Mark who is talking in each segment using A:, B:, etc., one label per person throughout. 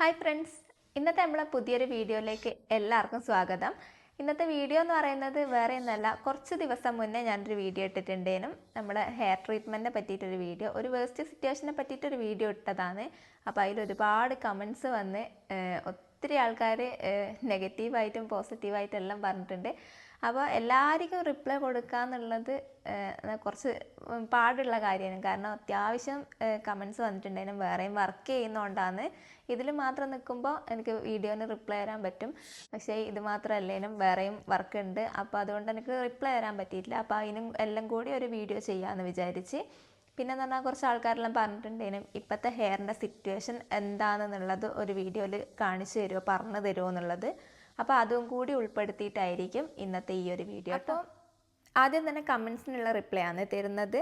A: Hi friends. ഇന്നത്തെ നമ്മളെ പുതിയൊരു വീഡിയോയിലേക്ക് എല്ലാവർക്കും സ്വാഗതം. ഇന്നത്തെ വീഡിയോ എന്ന് പറയുന്നത് വേറെ ഒന്നല്ല കുറച്ച് ദിവസം മുന്നേ ഞാനൊരു വീഡിയോ ഇട്ടിട്ടുണ്ടേനും നമ്മുടെ ഹെയർ ട്രീറ്റ്മെന്റിനെ പറ്റിയിട്ടൊരു വീഡിയോ ഒരു വേസ്റ്റ് സിറ്റുവേഷനെ പറ്റിയിട്ടൊരു വീഡിയോ ഇട്ടതാണ്. അപ്പോൾ അതിൽ ഒരുപാട് കമൻസ് വന്ന് ഒത്തിരി ആൾക്കാർ നെഗറ്റീവായിട്ടും പോസിറ്റീവായിട്ടും എല്ലാം പറഞ്ഞിട്ടുണ്ട്. അപ്പോൾ എല്ലാവർക്കും റിപ്ലൈ കൊടുക്കുക എന്നുള്ളത് കുറച്ച് പാടുള്ള കാര്യമാണ്. കാരണം അത്യാവശ്യം കമൻസ് വന്നിട്ടുണ്ടായിരുന്നു വേറെയും വർക്ക് ചെയ്യുന്നതുകൊണ്ടാണ് ഇതിൽ മാത്രം നിൽക്കുമ്പോൾ എനിക്ക് വീഡിയോന് റിപ്ലൈ തരാൻ പറ്റും. പക്ഷേ ഇത് മാത്രമല്ലേനും വേറെയും വർക്ക് ഉണ്ട് അപ്പോൾ അതുകൊണ്ട് എനിക്ക് റിപ്ലൈ തരാൻ പറ്റിയിട്ടില്ല. അപ്പോൾ അതിനും എല്ലാം കൂടി ഒരു വീഡിയോ ചെയ്യാമെന്ന് വിചാരിച്ച് പിന്നെ എന്ന് പറഞ്ഞാൽ കുറച്ച് ആൾക്കാരെല്ലാം പറഞ്ഞിട്ടുണ്ടേനും ഇപ്പോഴത്തെ ഹെയറിന്റെ സിറ്റുവേഷൻ എന്താണെന്നുള്ളത് ഒരു വീഡിയോയിൽ കാണിച്ചു തരുമോ പറഞ്ഞു തരുമോ എന്നുള്ളത്. അപ്പോൾ അതും കൂടി ഉൾപ്പെടുത്തിയിട്ടായിരിക്കും ഇന്നത്തെ ഈ ഒരു വീഡിയോ അപ്പോൾ ആദ്യം തന്നെ കമൻസിനുള്ള റിപ്ലൈ ആണ് തരുന്നത്.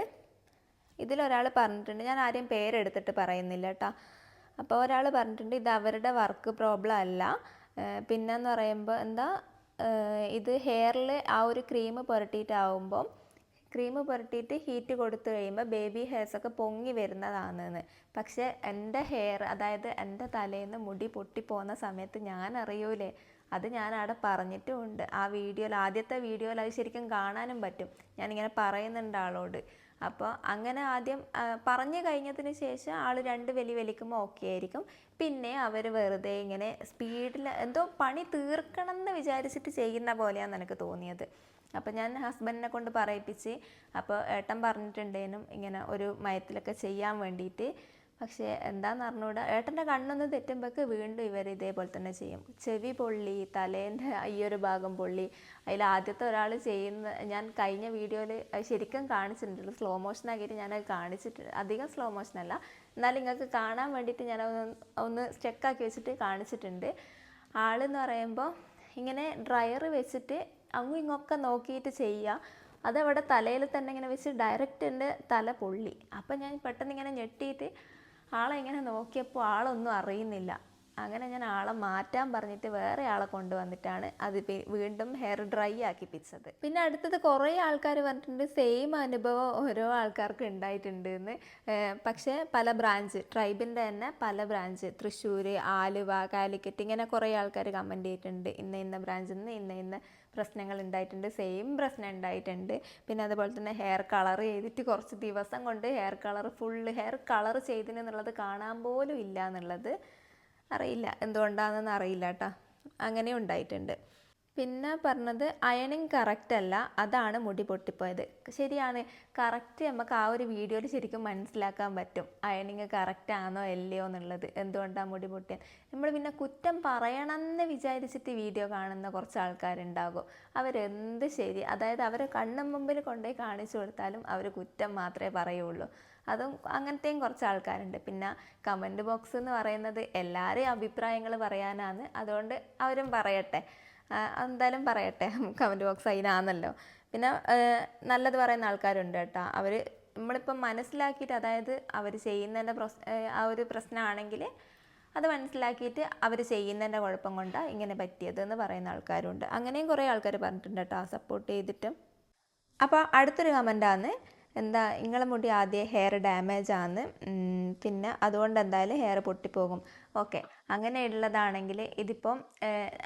A: ഇതിലൊരാൾ പറഞ്ഞിട്ടുണ്ട് ഞാൻ ആരെയും പേരെടുത്തിട്ട് പറയുന്നില്ല കേട്ടോ അപ്പോൾ ഒരാൾ പറഞ്ഞിട്ടുണ്ട് ഇത് അവരുടെ വർക്ക് പ്രോബ്ലം അല്ല. പിന്നെ എന്ന് പറയുമ്പോൾ എന്താ ഇത് ഹെയറിൽ ആ ഒരു ക്രീം പുരട്ടിയിട്ടാവുമ്പം ക്രീം പുരട്ടിയിട്ട് ഹീറ്റ് കൊടുത്തു കഴിയുമ്പോൾ ബേബി ഹെയർസ് ഒക്കെ പൊങ്ങി വരുന്നതാണെന്ന്. പക്ഷേ എന്റെ ഹെയർ അതായത് എന്റെ തലയിൽ നിന്ന് മുടി പൊട്ടിപ്പോകുന്ന സമയത്ത് ഞാൻ അറിയൂലേ? അത് ഞാൻ അവിടെ പറഞ്ഞിട്ടുമുണ്ട്. ആ വീഡിയോയിൽ ആദ്യത്തെ വീഡിയോയിൽ അത് ശരിക്കും കാണാനും പറ്റും. ഞാനിങ്ങനെ പറയുന്നുണ്ട് ആളോട്. അപ്പോൾ അങ്ങനെ ആദ്യം പറഞ്ഞു കഴിഞ്ഞതിന് ശേഷം ആൾ രണ്ട് വലി വലിക്കുമ്പോൾ ഓക്കെ ആയിരിക്കും. പിന്നെ അവർ വെറുതെ ഇങ്ങനെ സ്പീഡിൽ എന്തോ പണി തീർക്കണം എന്ന് വിചാരിച്ചിട്ട് ചെയ്യുന്ന പോലെയാണ് എനിക്ക് തോന്നിയത്. അപ്പോൾ ഞാൻ ഹസ്ബൻഡിനെ കൊണ്ട് പറയിപ്പിച്ച് അപ്പോൾ ഏട്ടൻ പറഞ്ഞിട്ടുണ്ടേനും ഇങ്ങനെ ഒരു മയത്തിലൊക്കെ ചെയ്യാൻ വേണ്ടിയിട്ട് പക്ഷേ എന്താന്ന് അറിഞ്ഞുകൂടാ ഏട്ടന്റെ കണ്ണൊന്ന് തെറ്റുമ്പോഴേക്ക് വീണ്ടും ഇവർ ഇതേപോലെ തന്നെ ചെയ്യും. ചെവി പൊള്ളി തലേന്റെ ഈ ഒരു ഭാഗം പൊള്ളി അതിൽ ആദ്യത്തെ ഒരാൾ ചെയ്യുന്ന ഞാൻ കഴിഞ്ഞ വീഡിയോയിൽ ശരിക്കും കാണിച്ചിട്ടുണ്ട് സ്ലോ മോഷൻ ആക്കിയിട്ട് ഞാനത് കാണിച്ചിട്ടുണ്ട് അധികം സ്ലോ മോഷൻ അല്ല. എന്നാലും നിങ്ങൾക്ക് കാണാൻ വേണ്ടിയിട്ട് ഞാൻ ഒന്ന് ഒന്ന് സ്റ്റെക്കാക്കി വെച്ചിട്ട് കാണിച്ചിട്ടുണ്ട്. ആളെന്ന് പറയുമ്പോൾ ഇങ്ങനെ ഡ്രയർ വെച്ചിട്ട് അങ്ങും ഇങ്ങൊക്കെ നോക്കിയിട്ട് ചെയ്യുക. അതവിടെ തലയിൽ തന്നെ ഇങ്ങനെ വെച്ച് ഡയറക്റ്റ് എന്റെ തല പൊള്ളി. അപ്പം ഞാൻ പെട്ടെന്ന് ഇങ്ങനെ ഞെട്ടിയിട്ട് ആളെ ഇങ്ങനെ നോക്കിയപ്പോൾ ആളൊന്നും അറിയുന്നില്ല. അങ്ങനെ ഞാൻ ആളെ മാറ്റാൻ പറഞ്ഞിട്ട് വേറെ ആളെ കൊണ്ടുവന്നിട്ടാണ് അത് വീണ്ടും ഹെയർ ഡ്രൈ ആക്കിപ്പിച്ചത് പിന്നെ അടുത്തത് കുറേ ആൾക്കാർ പറഞ്ഞിട്ടുണ്ട് സെയിം അനുഭവം ഓരോ ആൾക്കാർക്ക് ഉണ്ടായിട്ടുണ്ട് എന്ന് പക്ഷേ പല ബ്രാഞ്ച് ട്രൈബിന്റെ തന്നെ പല ബ്രാഞ്ച് തൃശ്ശൂർ ആലുവ കാലിക്കറ്റ് ഇങ്ങനെ കുറേ ആൾക്കാർ കമന്റ് ചെയ്തിട്ടുണ്ട്. ഇന്ന ഇന്ന ബ്രാഞ്ചിൽ നിന്ന് ഇന്ന ഇന്ന പ്രശ്നങ്ങൾ ഉണ്ടായിട്ടുണ്ട് സെയിം പ്രശ്നം ഉണ്ടായിട്ടുണ്ട്. പിന്നെ അതുപോലെ തന്നെ ഹെയർ കളർ ചെയ്തിട്ട് കുറച്ച് ദിവസം കൊണ്ട് hair colour full hair colour ചെയ്തിനെന്നുള്ളത് കാണാൻ പോലും ഇല്ല എന്നുള്ളത് അറിയില്ല. എന്തുകൊണ്ടാണെന്ന് അറിയില്ല കേട്ടോ അങ്ങനെ ഉണ്ടായിട്ടുണ്ട്. പിന്നെ പറഞ്ഞത് അയണിങ് കറക്റ്റ് അല്ല. അതാണ് മുടി പൊട്ടിപ്പോയത്. ശരിയാണ്. കറക്റ്റ് നമുക്ക് ആ ഒരു വീഡിയോയിൽ ശരിക്കും മനസ്സിലാക്കാൻ പറ്റും. അയണിങ് കറക്റ്റ് ആണോ അല്ലയോ എന്നുള്ളത്. എന്തുകൊണ്ടാണ് മുടി പൊട്ടിയത്? നമ്മൾ പിന്നെ കുറ്റം പറയണമെന്ന് വിചാരിച്ചിട്ട് വീഡിയോ കാണുന്ന കുറച്ച് ആൾക്കാരുണ്ടാകും. അവരെന്ത് ശരി? അതായത് അവരെ കണ്ണും മുമ്പിൽ കൊണ്ടുപോയി കാണിച്ചു കൊടുത്താലും അവർ കുറ്റം മാത്രമേ പറയുള്ളൂ. അതും അങ്ങനത്തെയും കുറച്ച് ആൾക്കാരുണ്ട്. പിന്നെ കമന്റ് ബോക്സ് എന്ന് പറയുന്നത് എല്ലാവരെയും അഭിപ്രായങ്ങൾ പറയാനാണ്. അതുകൊണ്ട് അവരും പറയട്ടെ. എന്തായാലും പറയട്ടെ. കമന്റ് ബോക്സ് അതിനാണല്ലോ പിന്നെ നല്ലത് പറയുന്ന ആൾക്കാരുണ്ട് കേട്ടോ. അവർ നമ്മളിപ്പം മനസ്സിലാക്കിയിട്ട് അതായത് അവർ ചെയ്യുന്നതിന്റെ പ്രശ്ന ആ ഒരു പ്രശ്നമാണെങ്കിൽ അത് മനസ്സിലാക്കിയിട്ട് അവർ ചെയ്യുന്നതിന്റെ കുഴപ്പം കൊണ്ടാണ് ഇങ്ങനെ പറ്റിയതെന്ന് പറയുന്ന ആൾക്കാരുണ്ട്. അങ്ങനെയും കുറേ ആൾക്കാർ പറഞ്ഞിട്ടുണ്ട് കേട്ടോ. സപ്പോർട്ട് ചെയ്തിട്ടും. അപ്പോൾ അടുത്തൊരു കമന്റാണ് എന്താ നിങ്ങളെ മുടി ആദ്യം ഹെയർ ഡാമേജ് ആണ്. പിന്നെ അതുകൊണ്ട് എന്തായാലും ഹെയർ പൊട്ടിപ്പോകും. ഓക്കെ. അങ്ങനെയുള്ളതാണെങ്കിൽ ഇതിപ്പം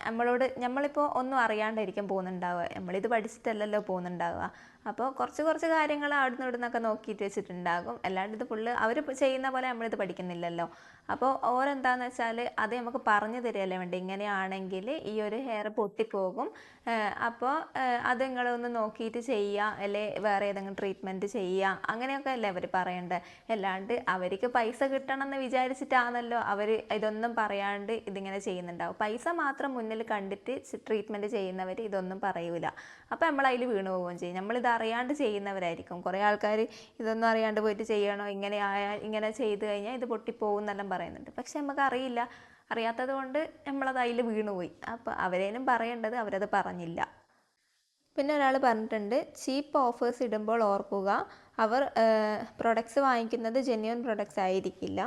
A: നമ്മളോട് നമ്മളിപ്പോൾ ഒന്നും അറിയാണ്ടായിരിക്കും പോകുന്നുണ്ടാവുക. നമ്മളിത് പഠിച്ചിട്ടല്ലല്ലോ പോകുന്നുണ്ടാവുക. അപ്പോൾ കുറച്ച് കുറച്ച് കാര്യങ്ങൾ അവിടുന്ന് ഇവിടുന്നൊക്കെ നോക്കിയിട്ട് വെച്ചിട്ടുണ്ടാകും. അല്ലാണ്ട് ഇത് ഫുള്ള് അവർ ചെയ്യുന്ന പോലെ നമ്മളിത് പഠിക്കുന്നില്ലല്ലോ. അപ്പോൾ ഓരെന്താണെന്ന് വെച്ചാൽ അത് നമുക്ക് പറഞ്ഞു തരികയല്ലേ വേണ്ട? ഇങ്ങനെയാണെങ്കിൽ ഈ ഒരു ഹെയർ പൊട്ടിപ്പോകും. അപ്പോൾ അത് നിങ്ങളൊന്ന് നോക്കിയിട്ട് ചെയ്യുക. അല്ലെ? വേറെ ഏതെങ്കിലും ട്രീറ്റ്മെന്റ് ചെയ്യുക. അങ്ങനെയൊക്കെ അല്ലേ അവർ പറയേണ്ടത് അല്ലാണ്ട് അവർക്ക് പൈസ കിട്ടണം എന്ന് വിചാരിച്ചിട്ടാണല്ലോ അവർ ഇതൊന്നും പറയാണ്ട് ഇതിങ്ങനെ ചെയ്യുന്നുണ്ടാവും. പൈസ മാത്രം മുന്നിൽ കണ്ടിട്ട് ട്രീറ്റ്മെന്റ് ചെയ്യുന്നവർ ഇതൊന്നും പറയൂല. അപ്പോൾ നമ്മൾ അതിൽ വീണു പോവുകയും ചെയ്യും. നമ്മളിത് അറിയാണ്ട് ചെയ്യുന്നവരായിരിക്കും. കുറേ ആൾക്കാർ ഇതൊന്നും അറിയാണ്ട് പോയിട്ട് ചെയ്യണോ ഇങ്ങനെ ആയാൽ ഇങ്ങനെ ചെയ്ത് കഴിഞ്ഞാൽ ഇത് പൊട്ടിപ്പോകും എന്നെല്ലാം പറയുന്നുണ്ട്. പക്ഷെ നമുക്ക് അറിയില്ല അറിയാത്തത് കൊണ്ട് നമ്മളത് അതിൽ വീണുപോയി അപ്പോൾ അവരേനും പറയേണ്ടത് അവരത് പറഞ്ഞില്ല. പിന്നെ ഒരാൾ പറഞ്ഞിട്ടുണ്ട് ചീപ്പ് ഓഫേഴ്സ് ഇടുമ്പോൾ ഓർക്കുക അവർ പ്രൊഡക്ട്സ് വാങ്ങിക്കുന്നത് ജെന്യൂൻ പ്രൊഡക്ട്സ് ആയിരിക്കില്ല.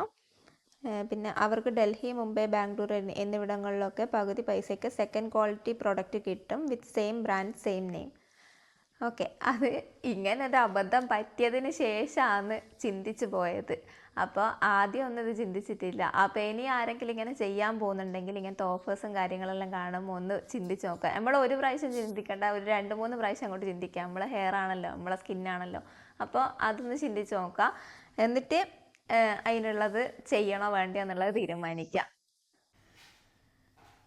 A: പിന്നെ അവർക്ക് ഡൽഹി മുംബൈ ബാംഗ്ലൂർ എന്നിവിടങ്ങളിലൊക്കെ പകുതി പൈസയ്ക്ക് സെക്കൻഡ് ക്വാളിറ്റി പ്രൊഡക്റ്റ് കിട്ടും with same brand same name okay അത് ഇങ്ങനെ ഒരു അബദ്ധം പറ്റിയതിന് ശേഷമാണ് ചിന്തിച്ചു പോയത്. അപ്പോൾ ആദ്യം ഒന്നും ഇത് ചിന്തിച്ചിട്ടില്ല. അപ്പോൾ ഇനി ആരെങ്കിലും ഇങ്ങനെ ചെയ്യാൻ പോകുന്നുണ്ടെങ്കിൽ ഇങ്ങനത്തെ ഓഫേഴ്സും കാര്യങ്ങളെല്ലാം കാണുമ്പോൾ ഒന്ന് ചിന്തിച്ച് നോക്കുക. നമ്മൾ ഒരു പ്രാവശ്യം ചിന്തിക്കേണ്ട ഒരു രണ്ട് മൂന്ന് പ്രാവശ്യം അങ്ങോട്ട് ചിന്തിക്കുക നമ്മളെ ഹെയർ ആണല്ലോ നമ്മളെ സ്കിന്നാണല്ലോ അപ്പോൾ അതൊന്ന് ചിന്തിച്ച് നോക്കുക. എന്നിട്ട് അതിനുള്ളത് ചെയ്യണോ വേണ്ട എന്നുള്ളത് തീരുമാനിക്കുക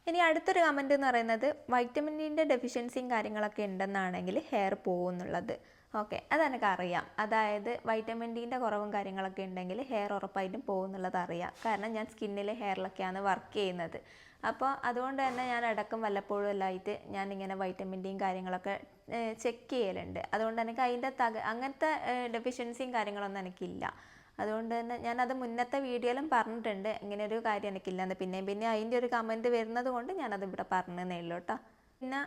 A: ഇനി അടുത്തൊരു കമന്റ് എന്ന് പറയുന്നത് വൈറ്റമിൻ ഡിന്റെ ഡെഫിഷ്യൻസിയും കാര്യങ്ങളൊക്കെ ഉണ്ടെന്നാണെങ്കിൽ ഹെയർ പോകുന്നുള്ളത് ഓക്കെ അതെനിക്ക് അറിയാം. അതായത് വൈറ്റമിൻ ഡിന്റെ കുറവും കാര്യങ്ങളൊക്കെ ഉണ്ടെങ്കിൽ ഹെയർ ഉറപ്പായിട്ടും പോകുന്നുള്ളത് അറിയാം. കാരണം ഞാൻ സ്കിന്നിലെ ഹെയറിലൊക്കെയാണ് വർക്ക് ചെയ്യുന്നത്. അപ്പോൾ അതുകൊണ്ട് തന്നെ ഞാൻ അടക്കം വല്ലപ്പോഴും എല്ലായിട്ട് ഞാൻ ഇങ്ങനെ വൈറ്റമിൻ ഡിയും കാര്യങ്ങളൊക്കെ ചെക്ക് ചെയ്യലുണ്ട്. അതുകൊണ്ട് എനിക്ക് അതിന്റെ തക അങ്ങനത്തെ ഡെഫിഷ്യൻസിയും കാര്യങ്ങളൊന്നും എനിക്കില്ല. അതുകൊണ്ട് തന്നെ ഞാനത് മുന്നത്തെ വീഡിയോയിലും പറഞ്ഞിട്ടുണ്ട്. ഇങ്ങനെ ഒരു കാര്യം എനിക്കില്ലെന്ന്. പിന്നെയും പിന്നെ അതിന്റെ ഒരു കമന്റ് വരുന്നത് കൊണ്ട് ഞാനത് ഇവിടെ പറഞ്ഞതേ ഉള്ളൂ കേട്ടോ. പിന്നെ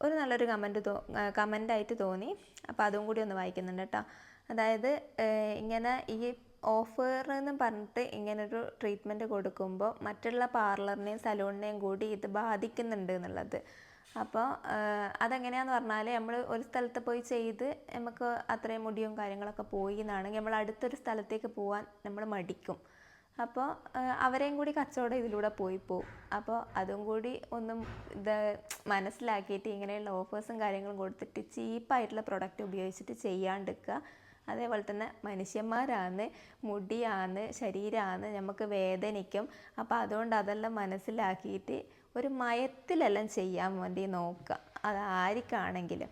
A: ഒരു നല്ലൊരു കമന്റ് തോ കമന്റായിട്ട് തോന്നി. അപ്പോൾ അതും കൂടി ഒന്ന് വായിക്കുന്നുണ്ട് കേട്ടോ. അതായത് ഇങ്ങനെ ഈ ഓഫർ എന്ന് പറഞ്ഞിട്ട് ഇങ്ങനൊരു ട്രീറ്റ്മെന്റ് കൊടുക്കുമ്പോൾ മറ്റുള്ള പാർലറിനെയും സലൂണിനെയും കൂടി ഇത് ബാധിക്കുന്നുണ്ട് എന്നുള്ളത്. അപ്പോൾ അതെങ്ങനെയാന്ന് പറഞ്ഞാൽ നമ്മൾ ഒരു സ്ഥലത്ത് പോയി ചെയ്ത് നമുക്ക് അത്രയും മുടിയും കാര്യങ്ങളൊക്കെ പോയി എന്നാണെങ്കിൽ നമ്മൾ അടുത്തൊരു സ്ഥലത്തേക്ക് പോകാൻ നമ്മൾ മടിക്കും. അപ്പോൾ അവരെയും കൂടി കച്ചവടം ഇതിലൂടെ പോയി പോവും. അപ്പോൾ അതും കൂടി ഒന്നും ഇത് മനസ്സിലാക്കിയിട്ട് ഇങ്ങനെയുള്ള ഓഫേഴ്സും കാര്യങ്ങളും കൊടുത്തിട്ട് ചീപ്പായിട്ടുള്ള പ്രൊഡക്റ്റ് ഉപയോഗിച്ചിട്ട് ചെയ്യാണ്ടിരിക്കുക. അതേപോലെ തന്നെ മനുഷ്യന്മാരാണ് മുടിയാണ് ശരീരമാണ് നമുക്ക് വേദനിക്കും. അപ്പോൾ അതുകൊണ്ട് അതെല്ലാം മനസ്സിലാക്കിയിട്ട് ഒരു മയത്തിലെല്ലാം ചെയ്യാൻ വേണ്ടി നോക്കുക. അത് ആർക്കാണെങ്കിലും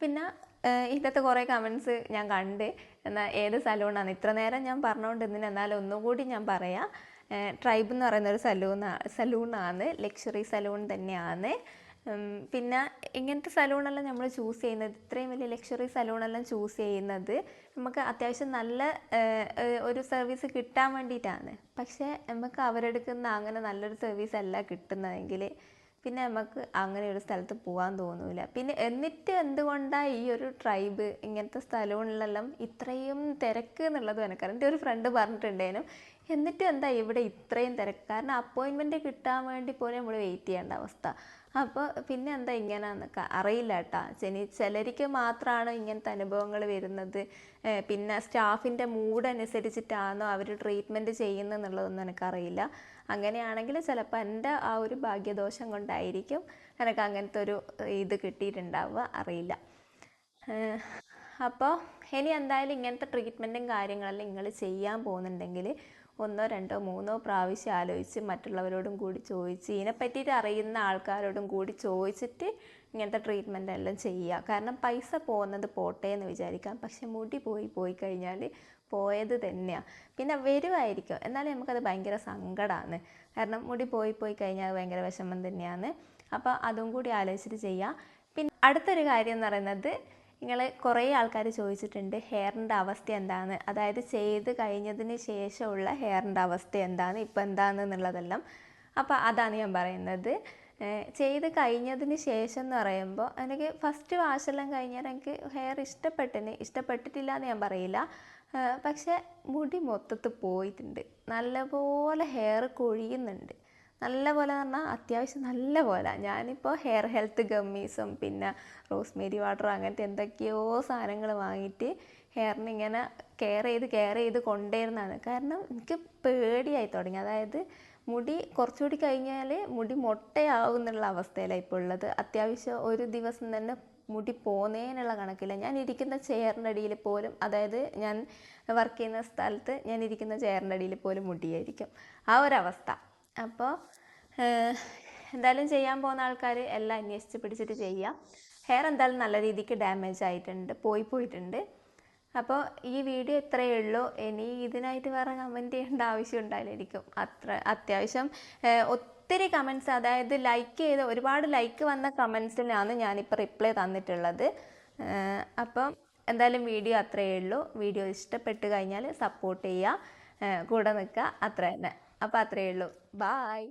A: പിന്നെ ഇന്നത്തെ കുറേ കമൻസ് ഞാൻ കണ്ട്. എന്നാൽ ഏത് സലൂണാണ് ഇത്ര നേരം ഞാൻ പറഞ്ഞുകൊണ്ടിരുന്നില്ല എന്നാലും ഒന്നുകൂടി ഞാൻ പറയാം. ട്രൈബ് എന്ന് പറയുന്ന ഒരു സലൂണ സലൂണാണ് ലക്ഷറി സലൂൺ തന്നെയാണ് പിന്നെ ഇങ്ങനത്തെ സലൂണെല്ലാം നമ്മൾ ചൂസ് ചെയ്യുന്നത്. ഇത്രയും വലിയ ലക്ഷറി സലൂണെല്ലാം ചൂസ് ചെയ്യുന്നത്. നമുക്ക് അത്യാവശ്യം നല്ല ഒരു സർവീസ് കിട്ടാൻ വേണ്ടിയിട്ടാണ്. പക്ഷേ നമുക്ക് അവരെടുക്കുന്ന അങ്ങനെ നല്ലൊരു സർവീസ് അല്ല കിട്ടുന്നതെങ്കിൽ പിന്നെ നമുക്ക് അങ്ങനെ ഒരു സ്ഥലത്ത് പോകാൻ തോന്നൂല. പിന്നെ എന്നിട്ട് എന്തുകൊണ്ടാണ് ഈ ഒരു ട്രൈബ് ഇങ്ങനത്തെ സ്ഥലങ്ങളിലെല്ലാം ഇത്രയും തിരക്ക് എന്നുള്ളതും എനിക്കറിയാം എന്റെ ഒരു ഫ്രണ്ട് പറഞ്ഞിട്ടുണ്ടേനും എന്നിട്ട് എന്താ ഇവിടെ ഇത്രയും തിരക്ക്? കാരണം അപ്പോയിൻമെന്റ് കിട്ടാൻ വേണ്ടി പോലും നമ്മൾ വെയിറ്റ് ചെയ്യേണ്ട അവസ്ഥ. അപ്പോൾ പിന്നെ എന്താ ഇങ്ങനെ അറിയില്ല കേട്ടോ ചെനി ചിലർക്ക് മാത്രമാണ് ഇങ്ങനത്തെ അനുഭവങ്ങൾ വരുന്നത്. പിന്നെ സ്റ്റാഫിന്റെ മൂഡ് അനുസരിച്ചിട്ടാണോ അവർ ട്രീറ്റ്മെന്റ് ചെയ്യുന്നത് എന്നുള്ളതൊന്നും എനിക്കറിയില്ല. അങ്ങനെയാണെങ്കിൽ ചിലപ്പോൾ എന്റെ ആ ഒരു ഭാഗ്യദോഷം കൊണ്ടായിരിക്കും എനിക്ക് അങ്ങനത്തെ ഒരു ഇത് കിട്ടിയിട്ടുണ്ടാവുക. അറിയില്ല. അപ്പോൾ ഇനി എന്തായാലും ഇങ്ങനത്തെ ട്രീറ്റ്മെന്റും കാര്യങ്ങളെല്ലാം നിങ്ങൾ ചെയ്യാൻ പോകുന്നുണ്ടെങ്കിൽ ഒന്നോ രണ്ടോ മൂന്നോ പ്രാവശ്യം ആലോചിച്ച് മറ്റുള്ളവരോടും കൂടി ചോദിച്ച് ഇതിനെ പറ്റിയിട്ട് അറിയുന്ന ആൾക്കാരോടും കൂടി ചോദിച്ചിട്ട് ഇങ്ങനത്തെ ട്രീറ്റ്മെന്റ് എല്ലാം ചെയ്യുക. കാരണം പൈസ പോകുന്നത് പോട്ടെ എന്ന് വിചാരിക്കാം. പക്ഷെ മുടി പോയി പോയി കഴിഞ്ഞാൽ പോയത് തന്നെയാണ് പിന്നെ വരുമായിരിക്കും എന്നാലും നമുക്കത് ഭയങ്കര സങ്കടമാണ് കാരണം മുടി പോയി പോയി കഴിഞ്ഞാൽ ഭയങ്കര വിഷമം തന്നെയാണ്. അപ്പോൾ അതും കൂടി ആലോചിച്ചിട്ട് ചെയ്യുക പിന്നെ അടുത്തൊരു കാര്യം എന്ന് പറയുന്നത് നിങ്ങൾ കുറേ ആൾക്കാർ ചോദിച്ചിട്ടുണ്ട് ഹെയറിന്റെ അവസ്ഥ എന്താണ് അതായത് ചെയ്ത് കഴിഞ്ഞതിന് ശേഷമുള്ള ഹെയറിന്റെ അവസ്ഥ എന്താണ് ഇപ്പം എന്താണെന്നുള്ളതെല്ലാം അപ്പോൾ അതാണ് ഞാൻ പറയുന്നത്. ചെയ്ത് കഴിഞ്ഞതിന് ശേഷം എന്ന് പറയുമ്പോൾ എനിക്ക് ഫസ്റ്റ് വാഷെല്ലാം കഴിഞ്ഞാൽ എനിക്ക് ഹെയർ ഇഷ്ടപ്പെട്ടിന് ഇഷ്ടപ്പെട്ടിട്ടില്ല എന്ന് ഞാൻ പറയില്ല. പക്ഷേ മുടി മൊത്തത്തിൽ പോയിട്ടുണ്ട്. നല്ലപോലെ ഹെയർ കൊഴിയുന്നുണ്ട്. നല്ല പോലെ പറഞ്ഞാൽ അത്യാവശ്യം നല്ല പോലെ ഞാനിപ്പോൾ ഹെയർ ഹെൽത്ത് ഗമ്മീസും പിന്നെ റോസ്മേരി വാട്ടർ അങ്ങനത്തെ എന്തൊക്കെയോ സാധനങ്ങൾ വാങ്ങിയിട്ട് ഹെയറിന് ഇങ്ങനെ കെയർ ചെയ്ത് കെയർ ചെയ്ത് കൊണ്ടുവരുന്നതാണ് കാരണം എനിക്ക് പേടിയായി തുടങ്ങി. അതായത് മുടി കുറച്ചുകൂടി കഴിഞ്ഞാൽ മുടി മൊട്ടയാവും എന്നുള്ള അവസ്ഥയിലാണ് ഇപ്പോൾ ഉള്ളത്. അത്യാവശ്യം ഒരു ദിവസം തന്നെ മുടി പോന്നേനുള്ള കണക്കില്ല. ഞാൻ ഇരിക്കുന്ന ചെയറിന്റെ അടിയിൽ പോലും അതായത് ഞാൻ വർക്ക് ചെയ്യുന്ന സ്ഥലത്ത് ഞാൻ ഇരിക്കുന്ന ചെയറിന്റെ അടിയിൽ പോലും മുടിയായിരിക്കും. ആ ഒരവസ്ഥ അപ്പോൾ എന്തായാലും ചെയ്യാൻ പോകുന്ന ആൾക്കാർ എല്ലാം അന്വേഷിച്ച് പിടിച്ചിട്ട് ചെയ്യുക ഹെയർ എന്തായാലും നല്ല രീതിക്ക് ഡാമേജ് ആയിട്ടുണ്ട് പോയി പോയിട്ടുണ്ട്. അപ്പോൾ ഈ വീഡിയോ ഇത്രയേ ഉള്ളൂ. ഇനി ഇതിനായിട്ട് വേറെ കമന്റ് ചെയ്യേണ്ട ആവശ്യം ഉണ്ടായിരിക്കും അത്ര അത്യാവശ്യം ഒത്തിരി കമന്റ്സ് അതായത് ലൈക്ക് ചെയ്ത ഒരുപാട് ലൈക്ക് വന്ന കമൻസിനാണ് ഞാനിപ്പോൾ റിപ്ലൈ തന്നിട്ടുള്ളത്. അപ്പം എന്തായാലും വീഡിയോ അത്രയേ ഉള്ളൂ. വീഡിയോ ഇഷ്ടപ്പെട്ട് കഴിഞ്ഞാൽ സപ്പോർട്ട് ചെയ്യുക കൂടെ നിൽക്കുക. അത്ര തന്നെ അപ്പോൾ അത്രയേ ഉള്ളൂ. ബായ്